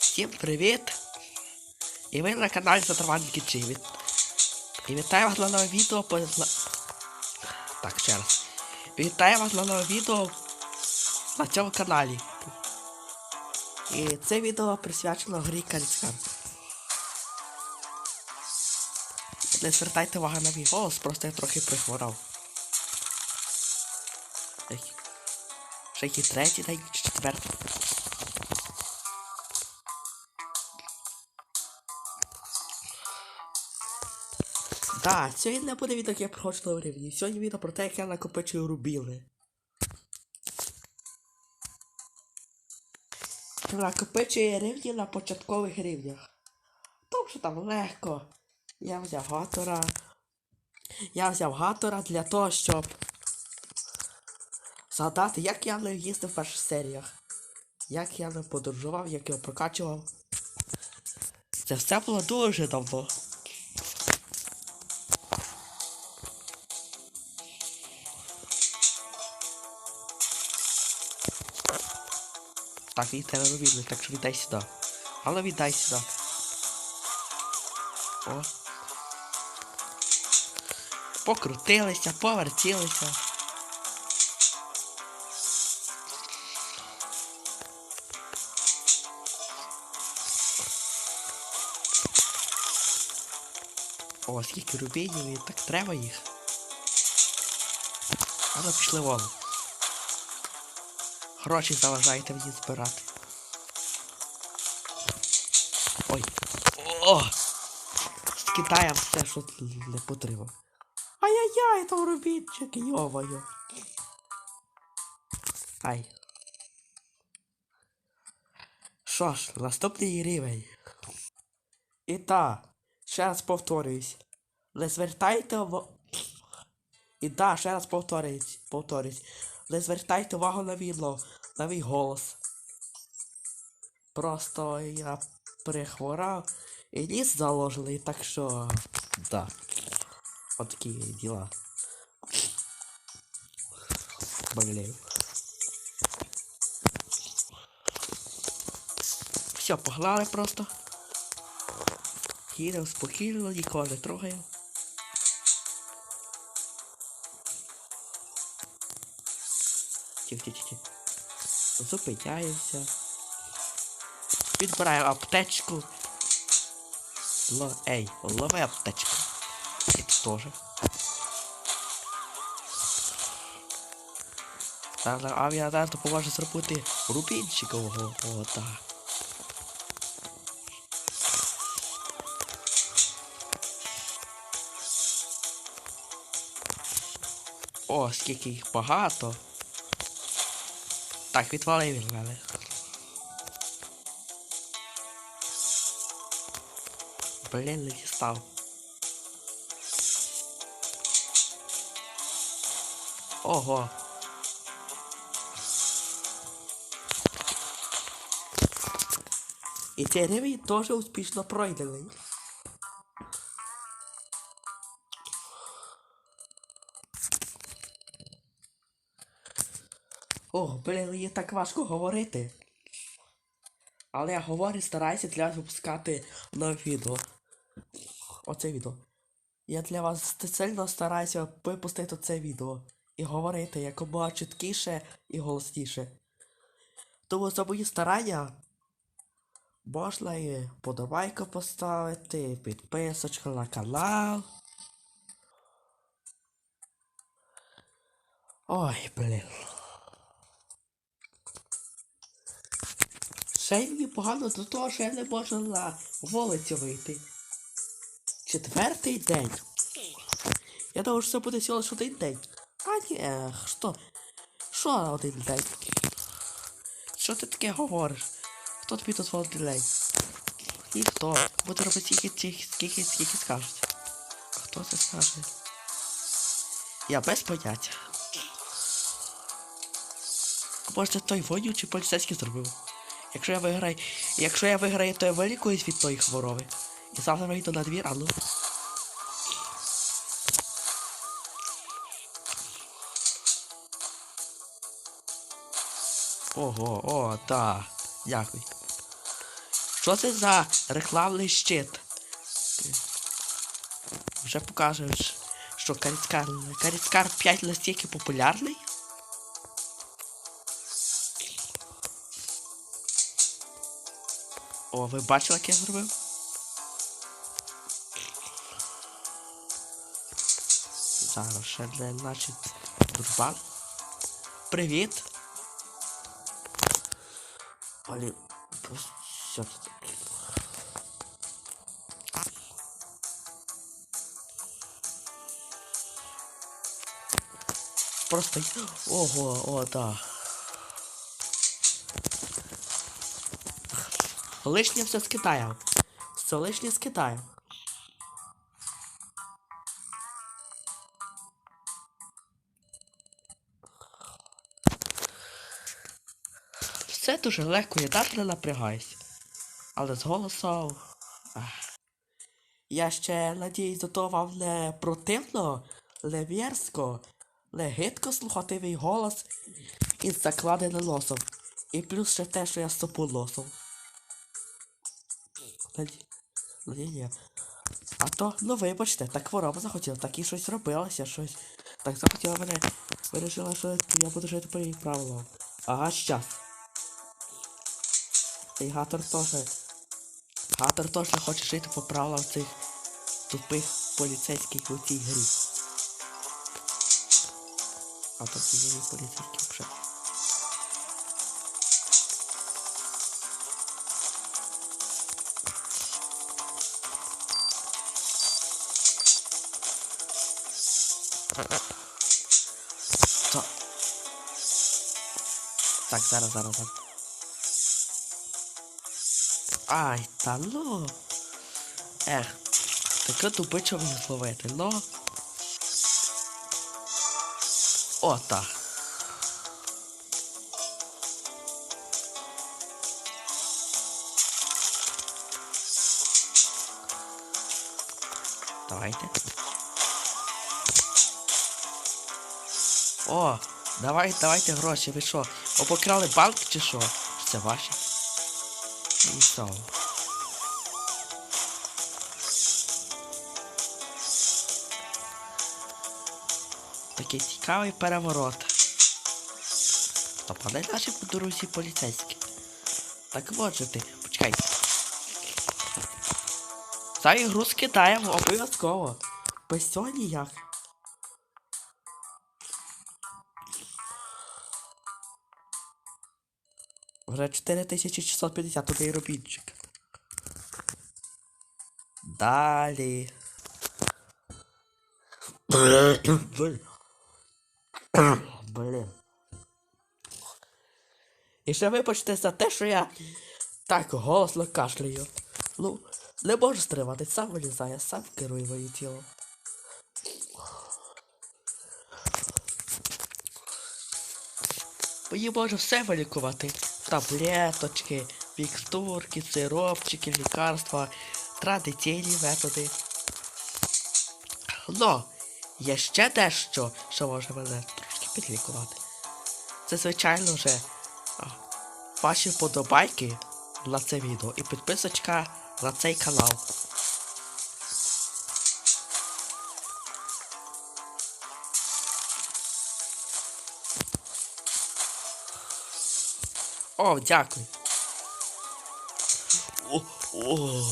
Всім привіт! І ви на каналі Затраванки Чивіт. І вітаю вас на нове відео по... Так, ще раз. Вітаю вас на нове відео на цьому каналі. І це відео присвячено грі Каліцкан. Не звертайте увагу на мій голос, просто я трохи прихворав. Ще який третій день четвертий. Так, сьогодні не буде відео, як я проходжу на рівні. Сьогодні відео про те, як я накопичую рубіли. Накопичую рівні на початкових рівнях. Тому що там легко. Я взяв гатора. Я взяв гатора для того, щоб згадати, як я не їздив в перших серіях. Як я не подорожував, як я прокачував. Це все було дуже давно. Так, він тебе робили, так що віддай сюди. Але віддай сюди. О. Покрутилися, повертілися. О, скільки рубінів, так треба їх. А ну пішли вон. Гроші заважаєте мені збирати. Ой. О! З все, що не потрібно. Ай-яй-яй, там рубінчик, йоваю. Ай. Що ж, наступний рівень. І так, ще раз повторююсь. Не звертайте в... І да, ще раз повторююсь, повторююсь. Не звертайте увагу на відео, на мій голос. Просто я перехворав і ніс заложили, так що. Да. От такі діла. Болею. Все, погнали просто. Їдемо спокійно, нікого не трогаємо. Тихо, тихо. Зупиняємося. Підбираємо аптечку. Ло... Ей, лови аптечку. І ти теж. Зараз авіа зараз допоможе зробити рубінчикового. Так. О, скільки їх багато. Так, відвали від мене. Блін, не дістав. Ого. І цей рівень теж успішно пройдений. О, блін, так важко говорити. Але я говорю, стараюся для вас випускати нове відео. Оце відео. Я для вас сильно стараюся випустити це відео. І говорити якомога чіткіше і голосніше. Тому за мої старання можна і подобайку поставити, підписочку на канал. Ой, блін. Ще й мені погано до того, що я не можу на вулицю вийти. Четвертий день. Я думав, що це буде всього лише один день. А ні, що? Що на один день? Що ти таке говориш? Хто тобі тут день? Ніхто. Буде робити скільки, скільки, скільки, скільки скажуть. Хто це скаже? Я без поняття. Може це той вонючий поліцейський зробив. Якщо я виграю. Якщо я виграю, то я вилікуюсь від тої хвороби. І завтра вийду на двір, а ну. Ого, о, так. Дякую. Що це за рекламний щит? Вже покажеш, що Каріцкар, Каріцкар 5 настільки популярний? О, ви бачили, як я зробив? Зараз ще не значить дружбан. Привіт. Блін, що це? Просто... Ого, о, да. Лишнє все з Китаю. Все лишнє з Китаю. Все дуже легко, я так не напрягаюсь. Але з голосом. Я ще надіюсь, до того вам не противно, не мерзко, не гидко слухати мій голос із закладеним носом. І плюс ще те, що я сопу носом. Надія. А то, ну вибачте, так хвороба захотіла, так і щось робилося, щось. Так захотіла мене. Вирішила, що я буду жити по її правилам. Ага, щас. І Гатор теж. Гатор теж хоче жити по правилам цих тупих поліцейських у цій грі. А то ці нові поліцейські вже. Так, зараз, зараз, зараз. Ай, та ну. Ех, таке тупичо мені зловити, ну. О, так. Давайте. О, давай, давайте гроші, ви що? Обокрали банк чи що? Це ваші? І що? Такий цікавий переворот. Стоп, а наші по дорозі поліцейські? Так от же ти, почекай. За ігру скидаємо обов'язково. Без цього ніяк. Вже 4651 робітчик. Далі. Блін. І ще вибачте за те, що я так голосно кашляю. Ну, не можу стримати, сам вилізає, сам керує моє тіло. Мені може все вилікувати. Таблеточки, мікстурки, сиропчики, лікарства, традиційні методи. Но є ще дещо, що може мене трошки підлікувати. Це, звичайно вже ваші вподобайки на це відео і підписочка на цей канал. О, дякую. О, о.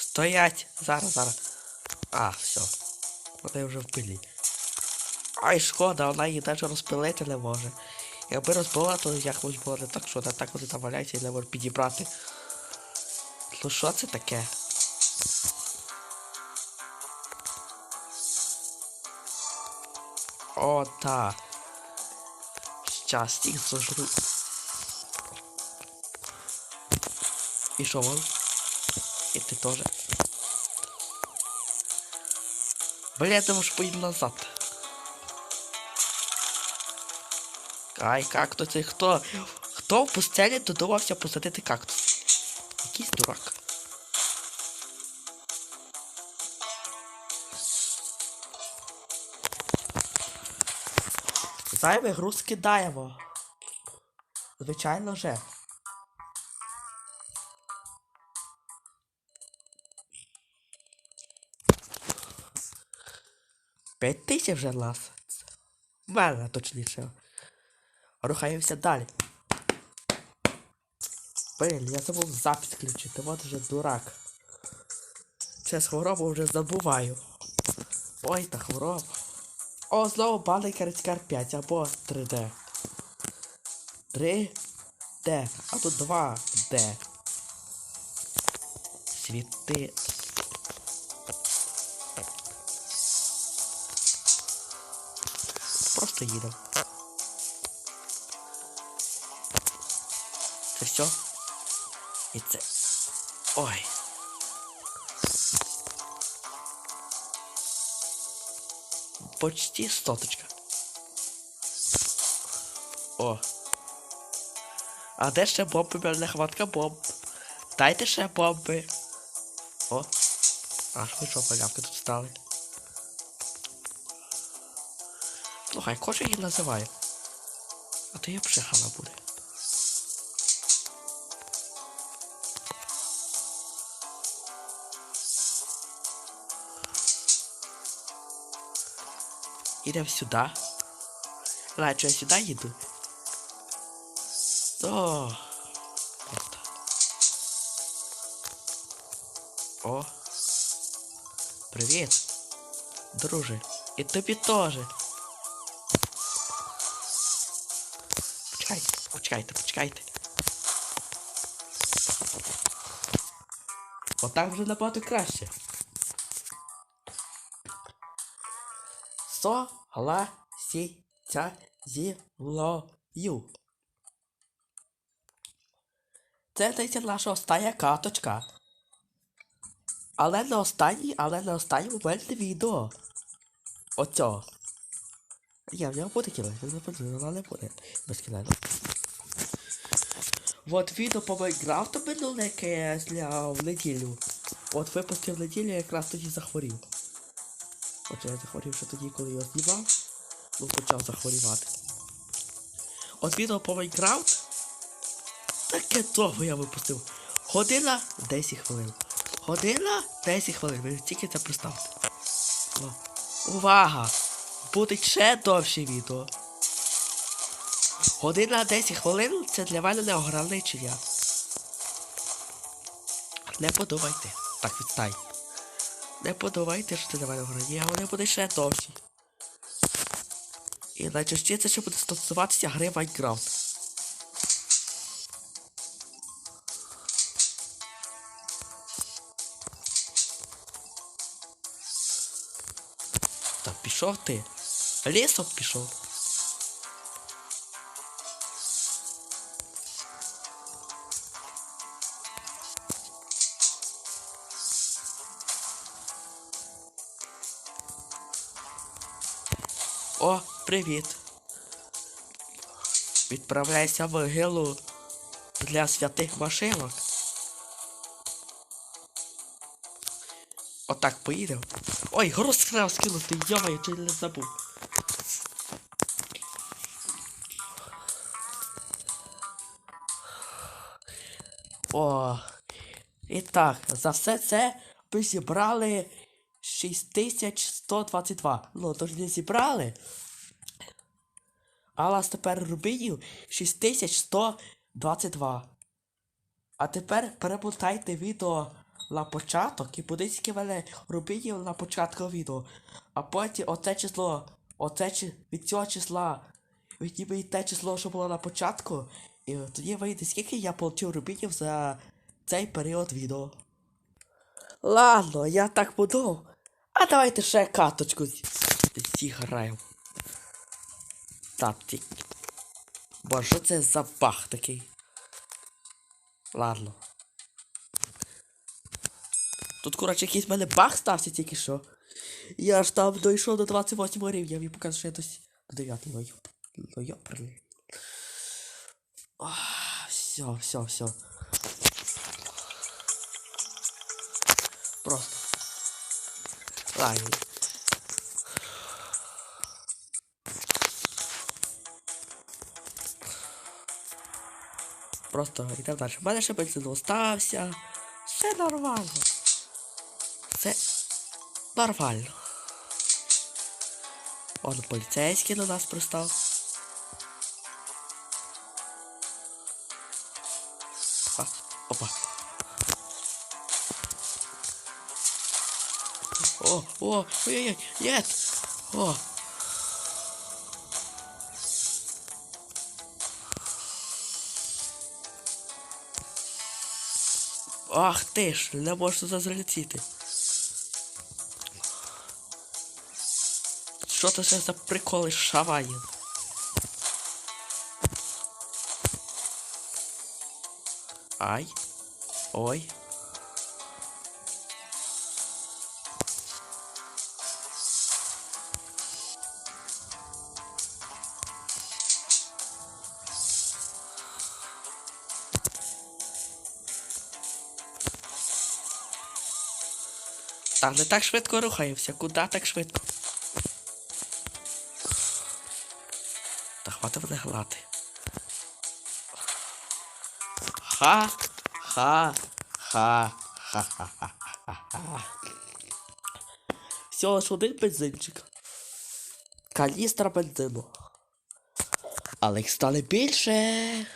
Стоять. Зараз, зараз. А, все. Вони вже в пилі. Ай, шкода, вона її навіть розпилити не може. Якби розбила, то якось було не так, що не так вони там і не може підібрати. Ну що це таке? О, так. Щас, їх зажру. І що вон? І ти теж. Бля, я думаю, що назад. Ай, кактуси, хто? Хто в пустелі додумався посадити кактус? Якийсь дурак. Зайвий груз кидаємо. Звичайно же. П'ять тисяч вже нас. В мене точніше. Рухаємося далі. Блін, я забув запис включити, от вже дурак. Через хворобу вже забуваю. Ой, та хвороба. О, знову баний карицькар 5 або 3D. 3D, а тут 2D. Світи. Просто їдемо. Це все. І це. Почти соточка. О. А де ще бомби? Мене нехватка бомб. Дайте ще бомби. О. Аж ми що, халявки тут стали. Слухай, кожен її називає. А то я хана буде. Ідемо сюди. Ладно, що я сюди їду. О. Просто. О. Привіт. Друже. І тобі теж. Почекайте, почекайте, почекайте. Отак вже набагато краще. Согласіться зі мною. Це здається наша остання каточка. Але не останній, але не останній момент відео. Оцього. Я в нього буде він не буде, вона не буде безкінечно. Вот відео по Майнкрафту минуле, яке я зняв в неділю. От випустив в неділю, я якраз тоді захворів. Хоча я захворів ще тоді, коли його знімав, ну почав захворівати. От відео по Майнкрафт. Таке довго я випустив. Година 10 хвилин. Година 10 хвилин. Ви тільки це представте. Увага! Буде ще довше відео. Година 10 хвилин це для мене не ограничення. Не подумайте. Так відстань. Не подумайте, що це в мене а вони буде ще довші. І найчастіше ще буде стосуватися гри Майнкрафт. Та пішов ти. Лісом пішов. Привіт. Відправляйся в могилу для святих машинок. Отак поїдемо. Ой, груз треба скинути, йомаю, чи не забув. О. І так, за все це ми зібрали 6122. Ну, то ж не зібрали. А у нас тепер рубінів 6122. А тепер перемотайте відео на початок і подивіться, скільки рубінів на початку відео. А потім оце число, оце від цього числа, відніміть те число, що було на початку, і тоді вийде, скільки я отримав рубінів за цей період відео. Ладно, я так подумав. А давайте ще каточку зіграємо. Тактик. Бо що це за бах такий? Ладно. Тут, коротше, якийсь в мене баг стався тільки що. Я ж там дійшов до 28 рівня, він показує, що я досі до 9 ну йоп. Ну. Все, все, все. Просто. Ай. Просто йдемо далі. У мене ще бензин остався. Все нормально. Все нормально. Он поліцейський до нас пристав. А, опа. О, о, ой-ой-ой, нет! О! Ах ти ж, не можу туди залетіти. Що це все за приколи шавані? Ай. Ой. Там не так швидко рухаємося. куди так швидко? Та хватить мене гнати. Ха. Ха. Ха. Ха-ха-ха-ха-ха. Всього ж один бензинчик. Каністра бензину. Але їх стане більше.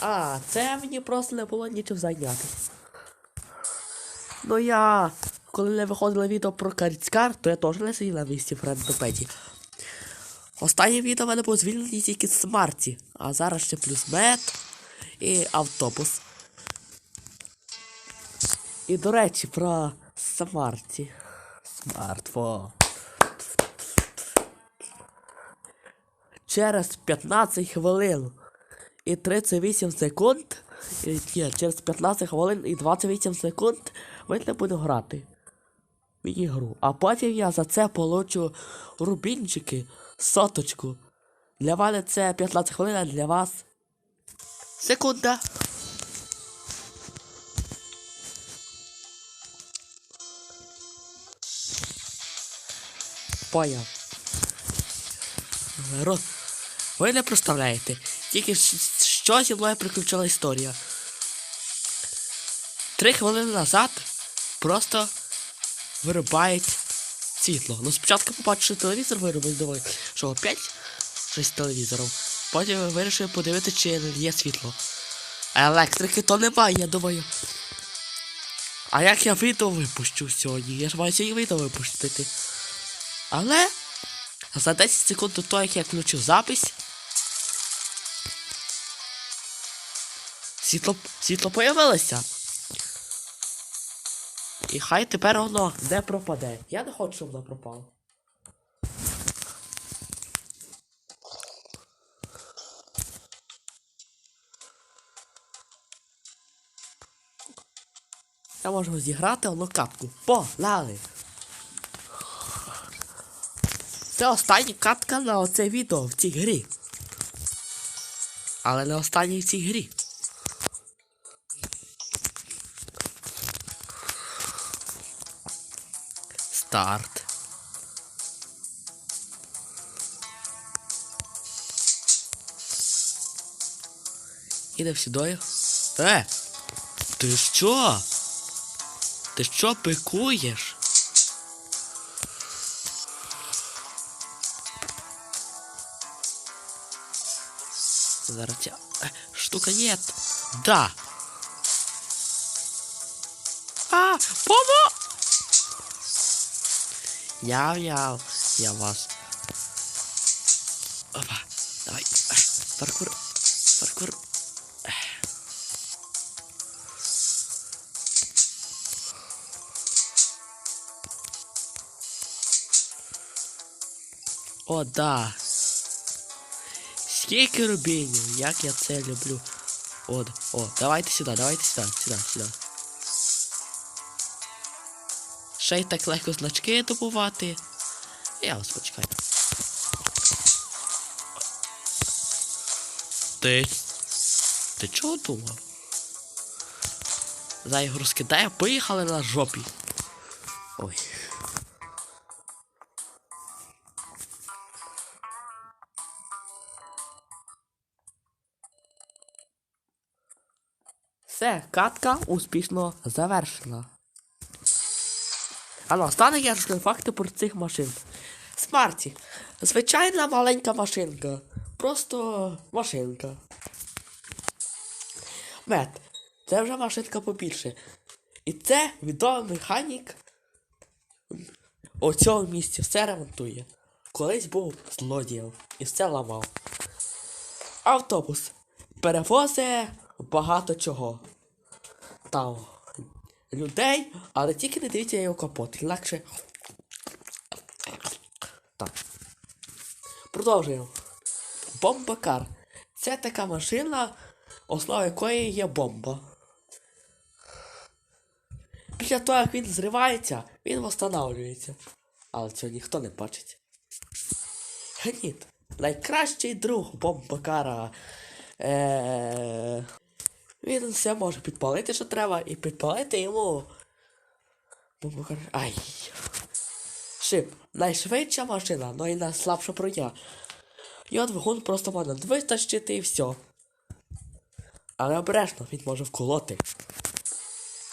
А, це мені просто не було нічим зайнятися. Ну я. Коли не виходило відео про Каріцкар, то я теж не сидів на місці в рендопеді. Останнє відео в мене було звільнені тільки з Марті, а зараз ще плюс мед і автобус. І до речі, про Смарті. Смартфон. Через 15 хвилин і 38 секунд. і- Ні, через 15 хвилин і 28 секунд ми не будемо грати в ігру. А потім я за це получу рубінчики, соточку. Для мене це 15 хвилин, а для вас. Секунда. Поняв. Ви не представляєте. Тільки що зі мною приключила історія. Три хвилини назад просто вирубають світло. Ну спочатку побачив, що телевізор виробив, думаю, що опять щось з телевізором. Потім вирішив подивитися, чи є світло. Електрики то немає, я думаю. А як я відео випущу сьогодні? Я ж маю сьогодні відео випустити. Але за 10 секунд до того, як я включу запись. Світло, світло появилося. І хай тепер воно не пропаде. Я не хочу, щоб воно пропало. Я можу зіграти одну катку. Погнали! Це остання катка на оце відео в цій грі. Але не остання в цій грі. Старт. Іде сюди. Е! Ти що? Ти що пикуєш? Зараз е, штука нет. Да. А, помо! Яв-яв, я вас. Опа, давай. Е, Паркур. Паркур. Е. О, да. Скільки рубінів, як я це люблю. О, да. о, давайте сюди, давайте сюди, сюди, сюди. Ще й так легко значки добувати. Я вас почекаю. Ти. Ти чого думав? За його розкидає, поїхали на жопі. Ой. Все, катка успішно завершена. А стане я розкажу факти про цих машин. Смарті. Звичайна маленька машинка. Просто машинка. Мет. Це вже машинка побільше. І це відомий механік у цьому місці все ремонтує. Колись був злодієм і все ламав. Автобус перевозить багато чого. Там людей, але тільки не дивіться його капот, інакше. Так. Продовжуємо. Бомбакар. Це така машина, основа якої є бомба. Після того, як він зривається, він встановлюється. Але цього ніхто не бачить. Гніт. Найкращий друг бомбакара. Е... Він все може підпалити, що треба, і підпалити йому. Ай. Шип. Найшвидша машина, але й найслабша броня. Його двигун просто можна вистачити і все. Але обережно він може вколоти.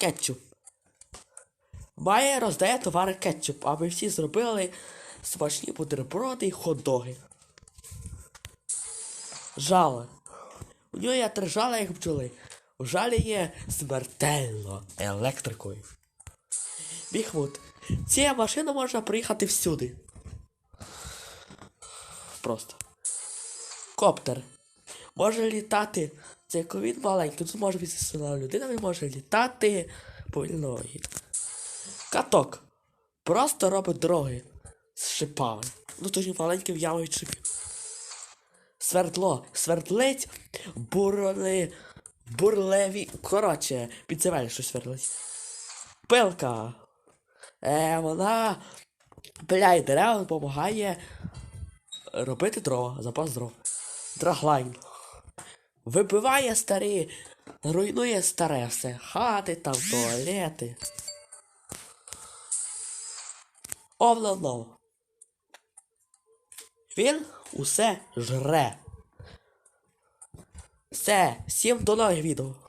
Кетчуп. Має роздає товари кетчуп, аби всі зробили смачні бутерброди і хот-доги. Жало. У нього є три жала, як бджоли. У жалі є смертельно електрикою. Біхмут. Цією машиною можна приїхати всюди. Просто. Коптер. Може літати. Це як він маленький, тут може бути сила людина, він може літати повільно. Каток. Просто робить дороги з шипами. Ну тоді маленьким ямою шипів. Свердло. Свердлить бурли. Бурлеві. Коротше, під земель щось свердлить. Пилка. Е, вона пиляє дерева, допомагає робити дрова, запас дров. Драглайн. Вибиває старі, руйнує старе все. Хати там, туалети. Овлено. Він усе жре. Все, всім до нових відео.